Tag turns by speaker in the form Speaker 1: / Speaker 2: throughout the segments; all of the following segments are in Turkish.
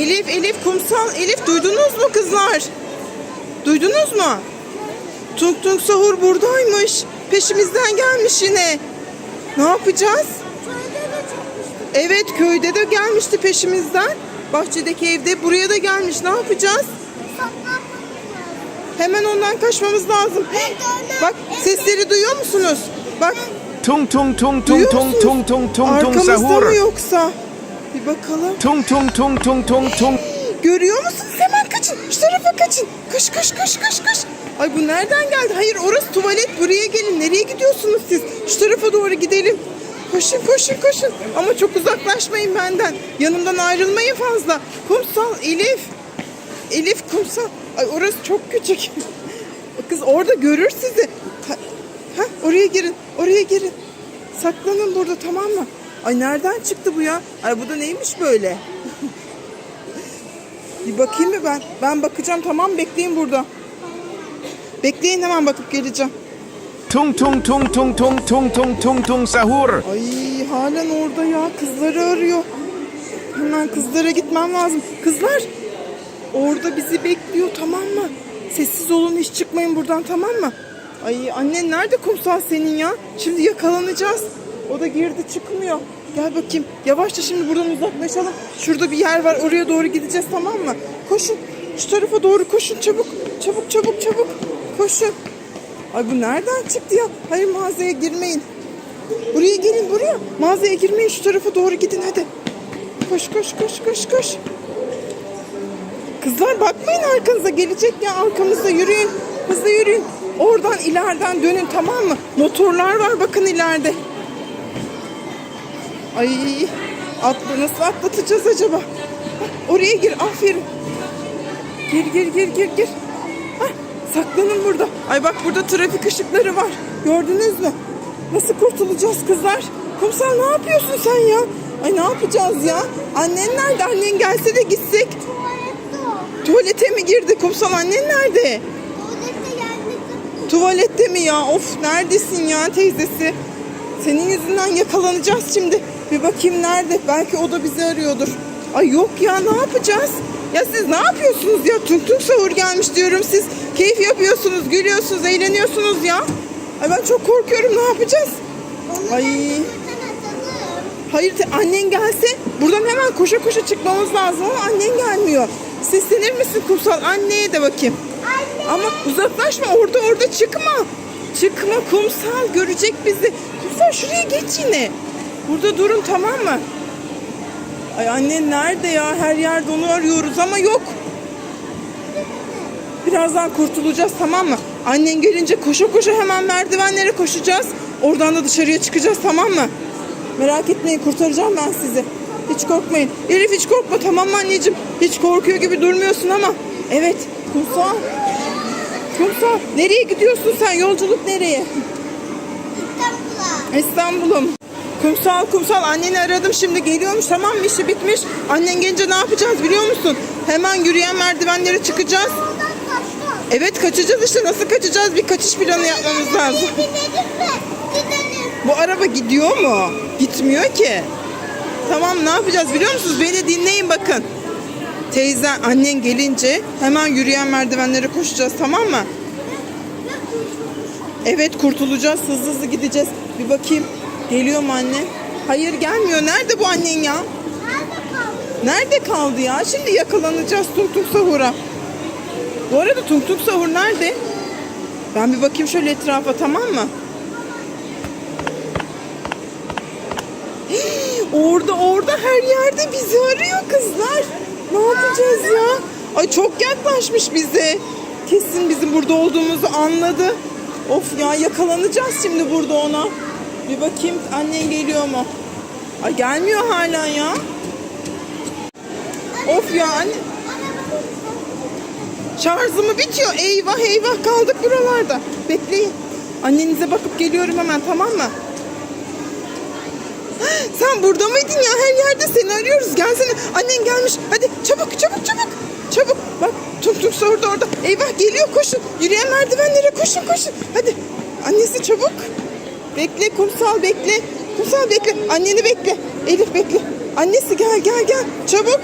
Speaker 1: Elif, Elif, kumsal. Elif duydunuz mu kızlar? Duydunuz mu? Tung Tung Sahur buradaymış. Peşimizden gelmiş yine. Ne yapacağız? Evet köyde de gelmişti peşimizden. Bahçedeki evde buraya da gelmiş. Ne yapacağız? Hemen ondan kaçmamız lazım. Bak sesleri duyuyor musunuz? Bak
Speaker 2: Tung tung tung tung tung tung tung tung tung
Speaker 1: Arkamızda mı
Speaker 2: sahur.
Speaker 1: yoksa? Bir bakalım.
Speaker 2: Tung tung tung tung tung tung.
Speaker 1: Görüyor musunuz? Hemen kaçın. Şu tarafa kaçın. Koş koş koş koş koş. Ay bu nereden geldi? Hayır orası tuvalet. Buraya gelin. Nereye gidiyorsunuz siz? Şu tarafa doğru gidelim. Koşun koşun koşun. Ama çok uzaklaşmayın benden. Yanımdan ayrılmayın fazla. Kumsal Elif. Elif kumsal. Ay orası çok küçük. Kız orada görür sizi. Ha, ha, oraya girin. Oraya girin. Saklanın burada tamam mı? Ay nereden çıktı bu ya? Ay bu da neymiş böyle? Bir bakayım mı ben? Ben bakacağım tamam bekleyin burada. Bekleyin hemen bakıp geleceğim.
Speaker 2: Tung tung tung tung tung tung tung tung tung sahur.
Speaker 1: Ay halen orada ya kızları arıyor. Hemen kızlara gitmem lazım. Kızlar orada bizi bekliyor tamam mı? Sessiz olun hiç çıkmayın buradan tamam mı? Ay annen nerede kumsal senin ya? Şimdi yakalanacağız. O da girdi çıkmıyor. Gel bakayım. Yavaşça şimdi buradan uzaklaşalım. Şurada bir yer var. Oraya doğru gideceğiz tamam mı? Koşun. Şu tarafa doğru koşun çabuk. Çabuk çabuk çabuk. Koşun. Ay bu nereden çıktı ya? Hayır mağazaya girmeyin. Buraya gelin buraya. Mağazaya girmeyin şu tarafa doğru gidin hadi. Koş koş koş koş koş. Kızlar bakmayın arkanıza gelecek ya arkamızda yürüyün. Hızlı yürüyün. Oradan ileriden dönün tamam mı? Motorlar var bakın ileride. Ay atla nasıl atlatacağız acaba? Hah, Oraya gir aferin. Gir gir gir gir gir. Hah, saklanın burada. Ay bak burada trafik ışıkları var. Gördünüz mü? Nasıl kurtulacağız kızlar? Kumsal ne yapıyorsun sen ya? Ay ne yapacağız ya? Annen nerede? Annen gelse de gitsek.
Speaker 3: Tuvalette.
Speaker 1: Tuvalete mi girdi? Kumsal annen nerede?
Speaker 3: Tuvalette gelmedim.
Speaker 1: Tuvalette mi ya? Of neredesin ya teyzesi? Senin yüzünden yakalanacağız şimdi. Bir bakayım nerede? Belki o da bizi arıyordur. Ay yok ya ne yapacağız? Ya siz ne yapıyorsunuz ya? Tung tung sahur gelmiş diyorum siz. Keyif yapıyorsunuz, gülüyorsunuz, eğleniyorsunuz ya. Ay ben çok korkuyorum ne yapacağız?
Speaker 3: Onu
Speaker 1: Ay. Hayır annen gelse buradan hemen koşa koşa çıkmamız lazım ama annen gelmiyor. Seslenir misin kumsal? Anneye de bakayım.
Speaker 3: Anne.
Speaker 1: Ama uzaklaşma orada orada çıkma. Çıkma kumsal görecek bizi. Kumsal şuraya geç yine. Burada durun tamam mı? Ay annen nerede ya? Her yerde onu arıyoruz ama yok. Birazdan kurtulacağız tamam mı? Annen gelince koşa koşa hemen merdivenlere koşacağız. Oradan da dışarıya çıkacağız tamam mı? Merak etmeyin kurtaracağım ben sizi. Hiç korkmayın. Elif hiç korkma tamam mı anneciğim? Hiç korkuyor gibi durmuyorsun ama. Evet kumsal. Kumsal nereye gidiyorsun sen? Yolculuk nereye?
Speaker 3: İstanbul'a.
Speaker 1: İstanbul'um. Kumsal kumsal anneni aradım şimdi geliyormuş tamam mı işi bitmiş. Annen gelince ne yapacağız biliyor musun? Hemen yürüyen merdivenlere çıkacağız. Evet kaçacağız işte nasıl kaçacağız bir kaçış planı yapmamız lazım. Bu araba gidiyor mu? Gitmiyor ki. Tamam ne yapacağız biliyor musunuz? Beni dinleyin bakın. Teyzen annen gelince hemen yürüyen merdivenlere koşacağız tamam mı? Evet kurtulacağız hızlı hızlı gideceğiz. Bir bakayım geliyor mu anne? Hayır gelmiyor. Nerede bu annen ya?
Speaker 3: Nerede kaldı?
Speaker 1: Nerede kaldı ya? Şimdi yakalanacağız Tung Sahur'a. Bu arada Tung Sahur nerede? Ben bir bakayım şöyle etrafa tamam mı? Orada orada her yerde bizi arıyor kızlar. Ne yapacağız ya? Ay çok yaklaşmış bize. Kesin bizim burada olduğumuzu anladı. Of ya yakalanacağız şimdi burada ona. Bir bakayım annen geliyor mu? Ay gelmiyor hala ya. Of ya anne. Şarjımı bitiyor. Eyvah eyvah kaldık buralarda. Bekleyin. Annenize bakıp geliyorum hemen tamam mı? Sen burada mıydın ya? Her yerde seni arıyoruz. Gelsene. Annen gelmiş. Hadi çabuk çabuk çabuk. Çabuk. Bak tuk tuk orada orada. Eyvah geliyor koşun. Yürüyen merdivenlere koşun koşun. Hadi. Annesi çabuk. Bekle kumsal bekle. Kumsal bekle. Anneni bekle. Elif bekle. Annesi gel gel gel. Çabuk.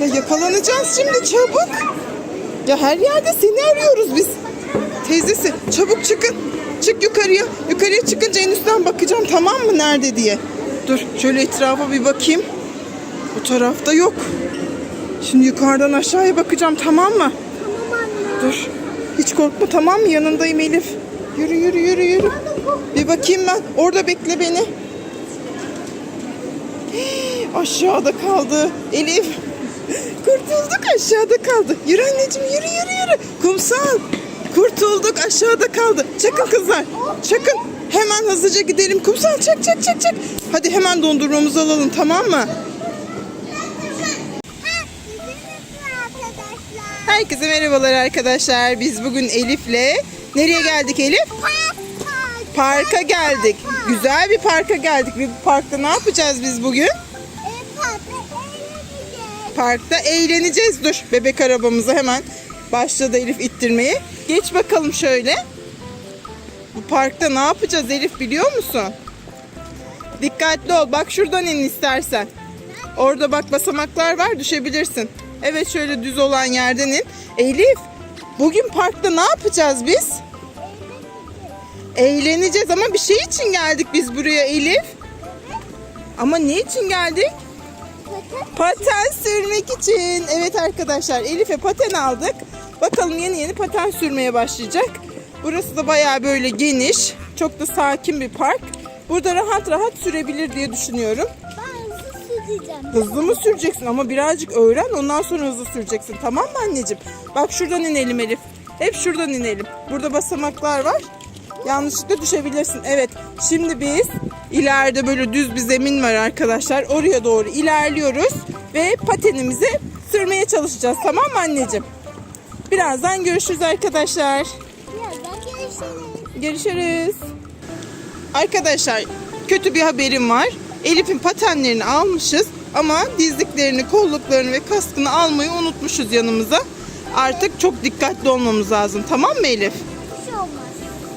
Speaker 1: Ya yakalanacağız şimdi çabuk. Ya her yerde seni arıyoruz biz. Teyzesi çabuk çıkın. Çık yukarıya. Yukarıya çıkınca en üstten bakacağım tamam mı nerede diye. Dur şöyle etrafa bir bakayım. Bu tarafta yok. Şimdi yukarıdan aşağıya bakacağım tamam mı?
Speaker 3: Tamam anne.
Speaker 1: Dur. Hiç korkma tamam mı? Yanındayım Elif. Yürü yürü yürü yürü. Bir bakayım ben. Orada bekle beni. Aşağıda kaldı. Elif. Kurtulduk aşağıda kaldı. Yürü anneciğim yürü yürü yürü. Kumsal. Kurtulduk aşağıda kaldı. Çakın kızlar. Çakın. Hemen hızlıca gidelim. Kumsal çak çak çak çak. Hadi hemen dondurmamızı alalım tamam mı? Herkese merhabalar arkadaşlar. Biz bugün Elif'le nereye geldik Elif?
Speaker 3: Park park.
Speaker 1: Parka geldik. Güzel bir parka geldik. Bir parkta ne yapacağız biz bugün?
Speaker 3: Parkta eğleneceğiz.
Speaker 1: Parkta eğleneceğiz. Dur bebek arabamızı hemen başladı Elif ittirmeye. Geç bakalım şöyle. Bu parkta ne yapacağız Elif biliyor musun? Dikkatli ol. Bak şuradan in istersen. Orada bak basamaklar var düşebilirsin. Evet şöyle düz olan yerden in. Elif bugün parkta ne yapacağız biz? Eğleneceğiz ama bir şey için geldik biz buraya Elif. Ama ne için geldik? Paten sürmek için. Evet arkadaşlar Elif'e paten aldık. Bakalım yeni yeni paten sürmeye başlayacak. Burası da bayağı böyle geniş. Çok da sakin bir park. Burada rahat rahat sürebilir diye düşünüyorum.
Speaker 3: Ben hızlı süreceğim.
Speaker 1: Hızlı mı süreceksin ama birazcık öğren ondan sonra hızlı süreceksin. Tamam mı anneciğim? Bak şuradan inelim Elif. Hep şuradan inelim. Burada basamaklar var. Yanlışlıkla düşebilirsin. Evet. Şimdi biz ileride böyle düz bir zemin var arkadaşlar. Oraya doğru ilerliyoruz ve patenimizi sürmeye çalışacağız. Tamam mı anneciğim? Birazdan görüşürüz arkadaşlar.
Speaker 3: Birazdan görüşürüz.
Speaker 1: Görüşürüz. Arkadaşlar kötü bir haberim var. Elif'in patenlerini almışız ama dizliklerini, kolluklarını ve kaskını almayı unutmuşuz yanımıza. Artık çok dikkatli olmamız lazım. Tamam mı Elif?
Speaker 3: Bir şey olmaz.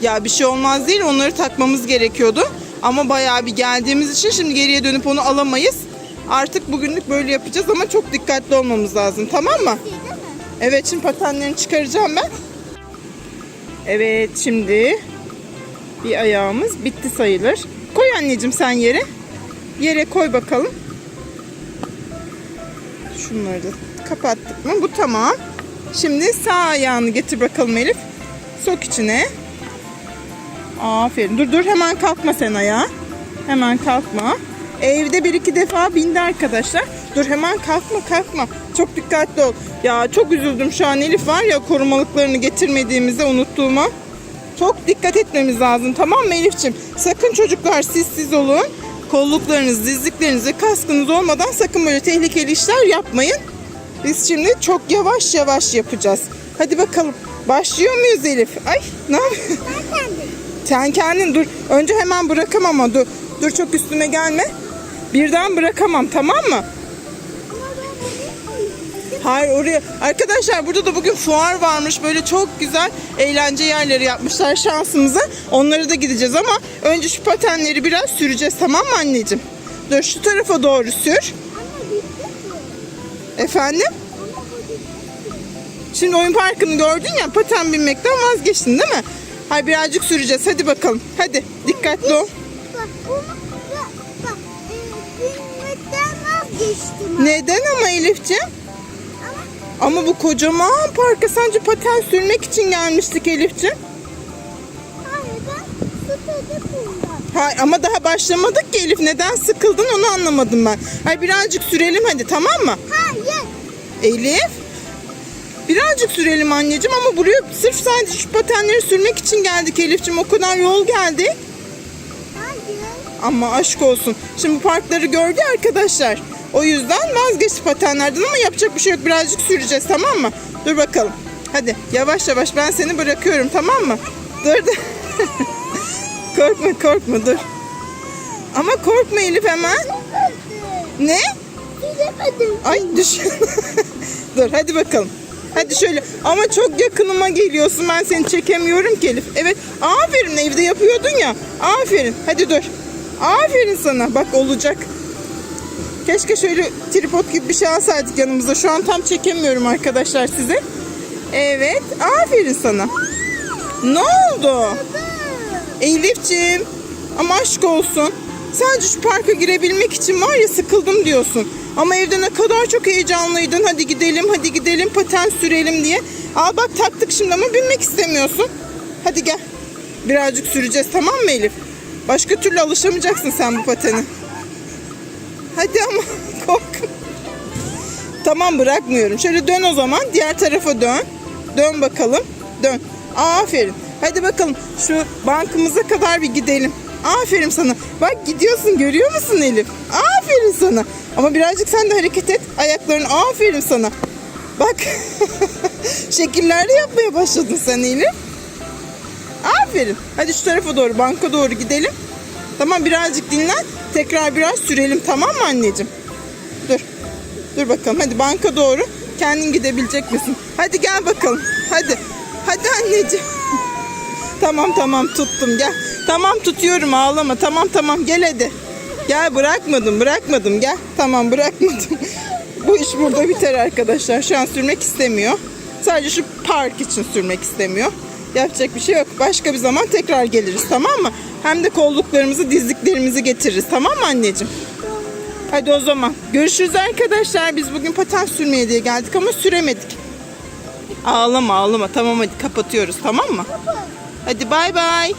Speaker 1: Ya bir şey olmaz değil onları takmamız gerekiyordu. Ama bayağı bir geldiğimiz için şimdi geriye dönüp onu alamayız. Artık bugünlük böyle yapacağız ama çok dikkatli olmamız lazım. Tamam mı? Evet şimdi patenlerini çıkaracağım ben. Evet şimdi bir ayağımız bitti sayılır. Koy anneciğim sen yere. Yere koy bakalım. Şunları da kapattık mı? Bu tamam. Şimdi sağ ayağını getir bakalım Elif. Sok içine. Aferin. Dur dur hemen kalkma sen ayağa. Hemen kalkma. Evde bir iki defa bindi arkadaşlar. Dur hemen kalkma kalkma. Çok dikkatli ol. Ya çok üzüldüm şu an Elif var ya korumalıklarını getirmediğimizi unuttuğuma. Çok dikkat etmemiz lazım tamam mı Elif'ciğim? Sakın çocuklar siz siz olun. Kolluklarınız, dizlikleriniz ve kaskınız olmadan sakın böyle tehlikeli işler yapmayın. Biz şimdi çok yavaş yavaş yapacağız. Hadi bakalım. Başlıyor muyuz Elif? Ay ne yapıyorsun? Sen kendin dur. Önce hemen bırakamam ama dur. Dur çok üstüme gelme. Birden bırakamam tamam mı? Hayır oraya. Arkadaşlar burada da bugün fuar varmış. Böyle çok güzel eğlence yerleri yapmışlar şansımıza. Onlara da gideceğiz ama önce şu patenleri biraz süreceğiz tamam mı anneciğim? Dur şu tarafa doğru sür. Efendim? Şimdi oyun parkını gördün ya paten binmekten vazgeçtin değil mi? Hayır birazcık süreceğiz. Hadi bakalım. Hadi dikkatli ol.
Speaker 3: Bak bunu bak, bak e, bilmekten vazgeçtim.
Speaker 1: Neden ama Elifciğim?
Speaker 3: Ama
Speaker 1: bu kocaman parka sence paten sürmek için gelmiştik Elifciğim.
Speaker 3: hayır ben sıkıldım bundan.
Speaker 1: Hayır ama daha başlamadık ki Elif. Neden sıkıldın onu anlamadım ben. Hayır birazcık sürelim hadi tamam mı?
Speaker 3: Hayır.
Speaker 1: Elif. Birazcık sürelim anneciğim ama buraya sırf sadece şu patenleri sürmek için geldik Elifciğim. O kadar yol geldi.
Speaker 3: Hayır.
Speaker 1: Ama aşk olsun. Şimdi parkları gördü arkadaşlar. O yüzden vazgeçti patenlerden ama yapacak bir şey yok. Birazcık süreceğiz tamam mı? Dur bakalım. Hadi yavaş yavaş ben seni bırakıyorum tamam mı? Dur dur. korkma korkma dur. Ama korkma Elif hemen. Ne? Ay düş. dur hadi bakalım. Hadi şöyle ama çok yakınıma geliyorsun ben seni çekemiyorum ki Elif. Evet aferin evde yapıyordun ya. Aferin hadi dur. Aferin sana bak olacak. Keşke şöyle tripod gibi bir şey alsaydık yanımıza. Şu an tam çekemiyorum arkadaşlar size. Evet. Aferin sana. Ne oldu? Elif'ciğim ama aşk olsun. Sadece şu parka girebilmek için var ya sıkıldım diyorsun. Ama evde ne kadar çok heyecanlıydın. Hadi gidelim, hadi gidelim, paten sürelim diye. Al bak taktık şimdi ama binmek istemiyorsun. Hadi gel. Birazcık süreceğiz tamam mı Elif? Başka türlü alışamayacaksın sen bu patene. Hadi ama korkma. Tamam bırakmıyorum. Şöyle dön o zaman. Diğer tarafa dön. Dön bakalım. Dön. Aferin. Hadi bakalım şu bankımıza kadar bir gidelim. Aferin sana. Bak gidiyorsun görüyor musun Elif? Aferin sana. Ama birazcık sen de hareket et. Ayaklarını aferin sana. Bak. Şekiller de yapmaya başladın sen Elif. Aferin. Hadi şu tarafa doğru banka doğru gidelim. Tamam birazcık dinlen. Tekrar biraz sürelim tamam mı anneciğim? Dur. Dur bakalım hadi banka doğru. Kendin gidebilecek misin? Hadi gel bakalım. Hadi. Hadi anneciğim. Tamam tamam tuttum gel. Tamam tutuyorum ağlama. Tamam tamam gel hadi. Gel bırakmadım bırakmadım gel. Tamam bırakmadım. Bu iş burada biter arkadaşlar. Şu an sürmek istemiyor. Sadece şu park için sürmek istemiyor. Yapacak bir şey yok. Başka bir zaman tekrar geliriz tamam mı? Hem de kolluklarımızı dizliklerimizi getiririz tamam mı anneciğim? Hadi o zaman. Görüşürüz arkadaşlar. Biz bugün paten sürmeye diye geldik ama süremedik. Ağlama ağlama. Tamam hadi kapatıyoruz tamam mı? Hadi bay bay.